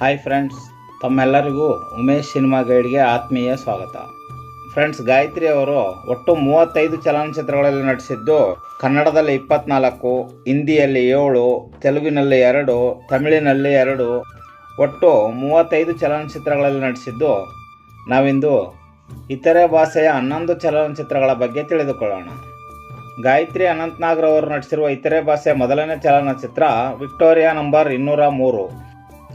Hi friends ತಮ್ಮೆಲ್ಲರಿಗೂ Umesh cinema ಗೈಡ್ಗೆ ಆತ್ಮೀಯ ಸ್ವಾಗತ. ಫ್ರೆಂಡ್ಸ್ ಗಾಯತ್ರಿ ಅವರು ಒಟ್ಟು ಮೂವತ್ತೈದು ಚಲನಚಿತ್ರಗಳಲ್ಲಿ ನಟಿಸಿದ್ದು ಕನ್ನಡದಲ್ಲಿ ಇಪ್ಪತ್ನಾಲ್ಕು, ಹಿಂದಿಯಲ್ಲಿ ಏಳು, ತೆಲುಗಿನಲ್ಲಿ ಎರಡು, ತಮಿಳಿನಲ್ಲಿ ಎರಡು, ಒಟ್ಟು ಮೂವತ್ತೈದು ಚಲನಚಿತ್ರಗಳಲ್ಲಿ ನಟಿಸಿದ್ದು ನಾವಿಂದು ಇತರೆ ಭಾಷೆಯ ಹನ್ನೊಂದು ಚಲನಚಿತ್ರಗಳ ಬಗ್ಗೆ ತಿಳಿದುಕೊಳ್ಳೋಣ. ಗಾಯತ್ರಿ ಅನಂತ್ನಾಗ್ರವರು ನಟಿಸಿರುವ ಇತರೆ ಭಾಷೆಯ ಮೊದಲನೇ ಚಲನಚಿತ್ರ ವಿಕ್ಟೋರಿಯಾ ನಂಬರ್ ಇನ್ನೂರ ಮೂರು.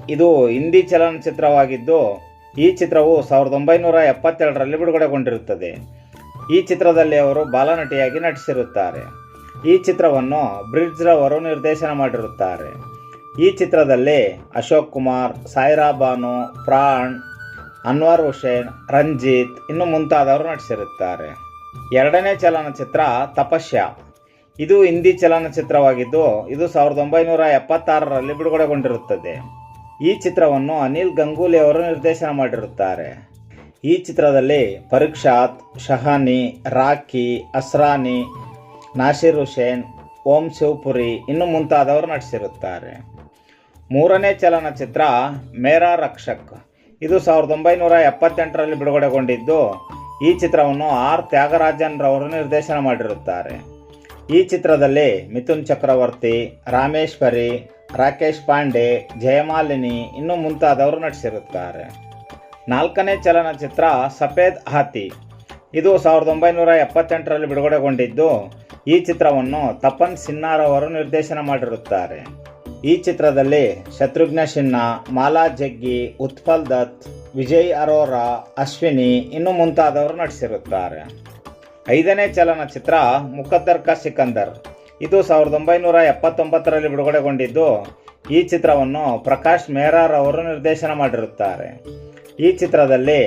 ಇದು ಹಿಂದಿ ಚಲನಚಿತ್ರವಾಗಿದ್ದು, ಈ ಚಿತ್ರವು ಸಾವಿರದ ಒಂಬೈನೂರ ಎಪ್ಪತ್ತೆರಡರಲ್ಲಿ ಬಿಡುಗಡೆಗೊಂಡಿರುತ್ತದೆ. ಈ ಚಿತ್ರದಲ್ಲಿ ಅವರು ಬಾಲನಟಿಯಾಗಿ ನಟಿಸಿರುತ್ತಾರೆ. ಈ ಚಿತ್ರವನ್ನು ಬ್ರಿಡ್ಜ್ ರವರು ನಿರ್ದೇಶನ ಮಾಡಿರುತ್ತಾರೆ. ಈ ಚಿತ್ರದಲ್ಲಿ ಅಶೋಕ್ ಕುಮಾರ್, ಸಾಯಿರಾ ಬಾನು, ಪ್ರಾಣ್, ಅನ್ವರ್ ಹುಸೇನ್, ರಂಜಿತ್ ಇನ್ನು ಮುಂತಾದವರು ನಟಿಸಿರುತ್ತಾರೆ. ಎರಡನೇ ಚಲನಚಿತ್ರ ತಪಸ್ಯ. ಇದು ಹಿಂದಿ ಚಲನಚಿತ್ರವಾಗಿದ್ದು, ಇದು ಸಾವಿರದ ಒಂಬೈನೂರ ಎಪ್ಪತ್ತಾರರಲ್ಲಿ ಬಿಡುಗಡೆಗೊಂಡಿರುತ್ತದೆ. ಈ ಚಿತ್ರವನ್ನು ಅನಿಲ್ ಗಂಗೂಲಿ ಅವರು ನಿರ್ದೇಶನ ಮಾಡಿರುತ್ತಾರೆ. ಈ ಚಿತ್ರದಲ್ಲಿ ಪರೀಕ್ಷಾತ್, ಶಹಾನಿ ರಾಕಿ ಅಸ್ರಾನಿ ನಾಸಿರ್ ಹುಸೇನ್, ಓಂ ಶಿವಪುರಿ ಇನ್ನು ಮುಂತಾದವರು ನಟಿಸಿರುತ್ತಾರೆ. ಮೂರನೇ ಚಲನಚಿತ್ರ ಮೇರಾ ರಕ್ಷಕ್. ಇದು ಸಾವಿರದ ಒಂಬೈನೂರ ಎಪ್ಪತ್ತೆಂಟರಲ್ಲಿ ಬಿಡುಗಡೆಗೊಂಡಿದ್ದು, ಈ ಚಿತ್ರವನ್ನು ಆರ್ ತ್ಯಾಗರಾಜನ್ ರವರು ನಿರ್ದೇಶನ ಮಾಡಿರುತ್ತಾರೆ. ಈ ಚಿತ್ರದಲ್ಲಿ ಮಿಥುನ್ ಚಕ್ರವರ್ತಿ, ರಾಮೇಶ್ವರಿ ರಾಕೇಶ್ ಪಾಂಡೆ, ಜಯಮಾಲಿನಿ ಇನ್ನೂ ಮುಂತಾದವರು ನಟಿಸಿರುತ್ತಾರೆ. ನಾಲ್ಕನೇ ಚಲನಚಿತ್ರ ಸಫೇದ್ ಹಾತಿ ಇದು ಸಾವಿರದ ಒಂಬೈನೂರ ಎಪ್ಪತ್ತೆಂಟರಲ್ಲಿ ಬಿಡುಗಡೆಗೊಂಡಿದ್ದು, ಈ ಚಿತ್ರವನ್ನು ತಪನ್ ಸಿನ್ನಾರ್ ಅವರು ನಿರ್ದೇಶನ ಮಾಡಿರುತ್ತಾರೆ. ಈ ಚಿತ್ರದಲ್ಲಿ ಶತ್ರುಘ್ನ ಸಿನ್ಹಾ ಮಾಲಾ ಜಗ್ಗಿ, ಉತ್ಪಲ್ ದತ್, ವಿಜಯ್ ಅರೋರಾ, ಅಶ್ವಿನಿ ಇನ್ನು ಮುಂತಾದವರು ನಟಿಸಿರುತ್ತಾರೆ. ಐದನೇ ಚಲನಚಿತ್ರ ಮುಖದ್ದರ್ಕ ಸಿಕಂದರ್. ಇದು ಸಾವಿರದ ಒಂಬೈನೂರ ಎಪ್ಪತ್ತೊಂಬತ್ತರಲ್ಲಿ ಬಿಡುಗಡೆಗೊಂಡಿದ್ದು, ಈ ಚಿತ್ರವನ್ನು ಪ್ರಕಾಶ್ ಮೇರಾರ್ ಅವರು ನಿರ್ದೇಶನ ಮಾಡಿರುತ್ತಾರೆ. ಈ ಚಿತ್ರದಲ್ಲಿ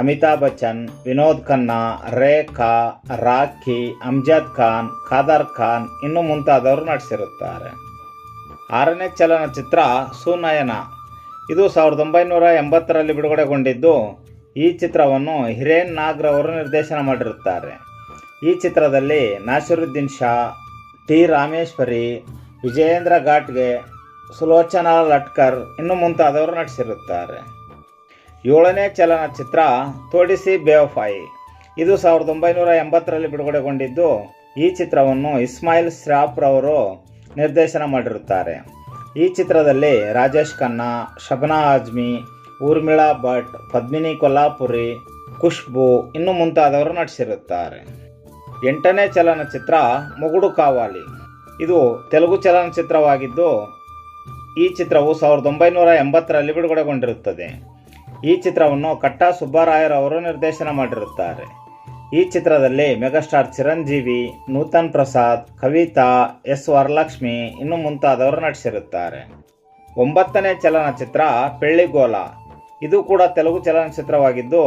ಅಮಿತಾಬ್ ಬಚ್ಚನ್, ವಿನೋದ್ ಖನ್ನಾ, ರೇಖಾ, ರಾಖಿ, ಅಮ್ಜದ್ ಖಾನ್, ಖಾದರ್ ಖಾನ್ ಇನ್ನು ಮುಂತಾದವರು ನಟಿಸಿರುತ್ತಾರೆ. ಆರನೇ ಚಲನಚಿತ್ರ ಸುನಯನ. ಇದು ಸಾವಿರದ ಒಂಬೈನೂರ ಎಂಬತ್ತರಲ್ಲಿ ಬಿಡುಗಡೆಗೊಂಡಿದ್ದು, ಈ ಚಿತ್ರವನ್ನು ಹಿರೇನ್ ನಾಗ್ರವರು ನಿರ್ದೇಶನ ಮಾಡಿರುತ್ತಾರೆ. ಈ ಚಿತ್ರದಲ್ಲಿ ನಾಸಿರುದ್ದೀನ್ ಶಾ ಟಿ ರಾಮೇಶ್ವರಿ, ವಿಜಯೇಂದ್ರ ಘಾಟ್ಗೆ ಸುಲೋಚನಾ ಲಟ್ಕರ್ ಇನ್ನು ಮುಂತಾದವರು ನಟಿಸಿರುತ್ತಾರೆ. ಏಳನೇ ಚಲನಚಿತ್ರ ತೋಡಿಸಿ ಬೇವಫಾಯಿ ಇದು ಸಾವಿರದ ಒಂಬೈನೂರ ಎಂಬತ್ತರಲ್ಲಿ ಬಿಡುಗಡೆಗೊಂಡಿದ್ದು, ಈ ಚಿತ್ರವನ್ನು ಇಸ್ಮಾಯಿಲ್ ಶ್ರಾಪ್ರವರು ನಿರ್ದೇಶನ ಮಾಡಿರುತ್ತಾರೆ. ಈ ಚಿತ್ರದಲ್ಲಿ ರಾಜೇಶ್ ಖನ್ನಾ, ಶಬನಾ ಆಜ್ಮಿ, ಊರ್ಮಿಳಾ ಭಟ್, ಪದ್ಮಿನಿ ಕೊಲ್ಲಾಪುರಿ, ಖುಷ್ಬು ಇನ್ನು ಮುಂತಾದವರು ನಟಿಸಿರುತ್ತಾರೆ. ಎಂಟನೇ ಚಲನಚಿತ್ರ ಮುಗುಡು ಕಾವಾಲಿ. ಇದು ತೆಲುಗು ಚಲನಚಿತ್ರವಾಗಿದ್ದು, ಈ ಚಿತ್ರವು ಸಾವಿರದ ಒಂಬೈನೂರ ಎಂಬತ್ತರಲ್ಲಿ ಬಿಡುಗಡೆಗೊಂಡಿರುತ್ತದೆ. ಈ ಚಿತ್ರವನ್ನು ಕಟ್ಟಾ ಸುಬ್ಬರಾಯರವರು ನಿರ್ದೇಶನ ಮಾಡಿರುತ್ತಾರೆ. ಈ ಚಿತ್ರದಲ್ಲಿ ಮೆಗಾಸ್ಟಾರ್ ಚಿರಂಜೀವಿ, ನೂತನ್ ಪ್ರಸಾದ್, ಕವಿತಾ, ಎಸ್ ವರಲಕ್ಷ್ಮಿ ಇನ್ನು ಮುಂತಾದವರು ನಟಿಸಿರುತ್ತಾರೆ. ಒಂಬತ್ತನೇ ಚಲನಚಿತ್ರ ಪೆಳ್ಳಿಗೋಲ. ಇದು ಕೂಡ ತೆಲುಗು ಚಲನಚಿತ್ರವಾಗಿದ್ದು,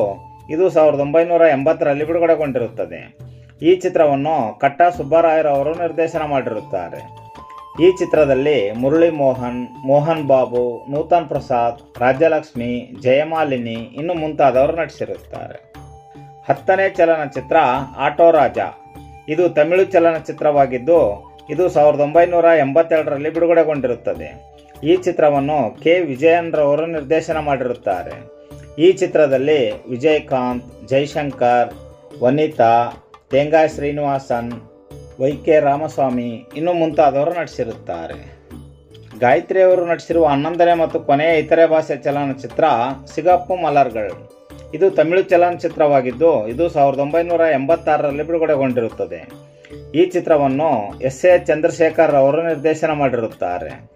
ಇದು ಸಾವಿರದ ಒಂಬೈನೂರ ಎಂಬತ್ತರಲ್ಲಿ ಬಿಡುಗಡೆಗೊಂಡಿರುತ್ತದೆ. ಈ ಚಿತ್ರವನ್ನು ಕಟ್ಟಾ ಸುಬ್ಬರಾಯರವರು ನಿರ್ದೇಶನ ಮಾಡಿರುತ್ತಾರೆ. ಈ ಚಿತ್ರದಲ್ಲಿ ಮುರಳಿ ಮೋಹನ್ ಮೋಹನ್ ಬಾಬು, ನೂತನ್ ಪ್ರಸಾದ್, ರಾಜ್ಯಲಕ್ಷ್ಮಿ, ಜಯಮಾಲಿನಿ ಇನ್ನು ಮುಂತಾದವರು ನಟಿಸಿರುತ್ತಾರೆ. ಹತ್ತನೇ ಚಲನಚಿತ್ರ ಆಟೋ ರಾಜ. ಇದು ತಮಿಳು ಚಲನಚಿತ್ರವಾಗಿದ್ದು, ಇದು ಸಾವಿರದ ಒಂಬೈನೂರ ಎಂಬತ್ತೆರಡರಲ್ಲಿ ಬಿಡುಗಡೆಗೊಂಡಿರುತ್ತದೆ. ಈ ಚಿತ್ರವನ್ನು ಕೆ. ವಿಜಯನ್ ರವರು ನಿರ್ದೇಶನ ಮಾಡಿರುತ್ತಾರೆ. ಈ ಚಿತ್ರದಲ್ಲಿ ವಿಜಯಕಾಂತ್, ಜೈಶಂಕರ್, ವನಿತಾ ತೇಂಗಾಯ್ ಶ್ರೀನಿವಾಸನ್, ವೈ ಕೆ ರಾಮಸ್ವಾಮಿ ಇನ್ನು ಮುಂತಾದವರು ನಟಿಸಿರುತ್ತಾರೆ. ಗಾಯತ್ರಿ ಅವರು ನಟಿಸಿರುವ ಹನ್ನೊಂದನೇ ಮತ್ತು ಕೊನೆಯ ಇತರೆ ಭಾಷೆ ಚಲನಚಿತ್ರ ಸಿಗಪ್ಪು ಮಲರ್ಗಳು. ಇದು ತಮಿಳು ಚಲನಚಿತ್ರವಾಗಿದ್ದು, ಇದು ಸಾವಿರದ ಒಂಬೈನೂರ ಎಂಬತ್ತಾರರಲ್ಲಿ ಬಿಡುಗಡೆಗೊಂಡಿರುತ್ತದೆ. ಈ ಚಿತ್ರವನ್ನು ಎಸ್ ಎ ಚಂದ್ರಶೇಖರ್ ಅವರು ನಿರ್ದೇಶನ ಮಾಡಿರುತ್ತಾರೆ.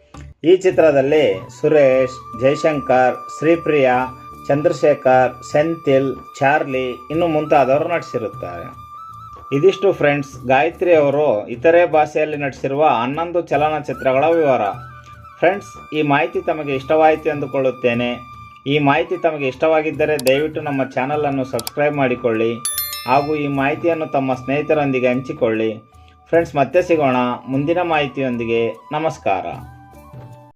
ಈ ಚಿತ್ರದಲ್ಲಿ ಸುರೇಶ್, ಜೈಶಂಕರ್, ಶ್ರೀಪ್ರಿಯಾ, ಚಂದ್ರಶೇಖರ್, ಸೆಂಥಿಲ್, ಚಾರ್ಲಿ ಇನ್ನು ಮುಂತಾದವರು ನಟಿಸಿರುತ್ತಾರೆ. ಇದಿಷ್ಟು ಫ್ರೆಂಡ್ಸ್, ಗಾಯತ್ರಿ ಅವರು ಇತರೆ ಭಾಷೆಯಲ್ಲಿ ನಟಿಸಿರುವ ಹನ್ನೊಂದು ಚಲನಚಿತ್ರಗಳ ವಿವರ. ಫ್ರೆಂಡ್ಸ್, ಈ ಮಾಹಿತಿ ತಮಗೆ ಇಷ್ಟವಾಯಿತು ಎಂದುಕೊಳ್ಳುತ್ತೇನೆ. ಈ ಮಾಹಿತಿ ತಮಗೆ ಇಷ್ಟವಾಗಿದ್ದರೆ ದಯವಿಟ್ಟು ನಮ್ಮ ಚಾನಲನ್ನು ಸಬ್ಸ್ಕ್ರೈಬ್ ಮಾಡಿಕೊಳ್ಳಿ ಹಾಗೂ ಈ ಮಾಹಿತಿಯನ್ನು ತಮ್ಮ ಸ್ನೇಹಿತರೊಂದಿಗೆ ಹಂಚಿಕೊಳ್ಳಿ. ಫ್ರೆಂಡ್ಸ್, ಮತ್ತೆ ಸಿಗೋಣ ಮುಂದಿನ ಮಾಹಿತಿಯೊಂದಿಗೆ. ನಮಸ್ಕಾರ.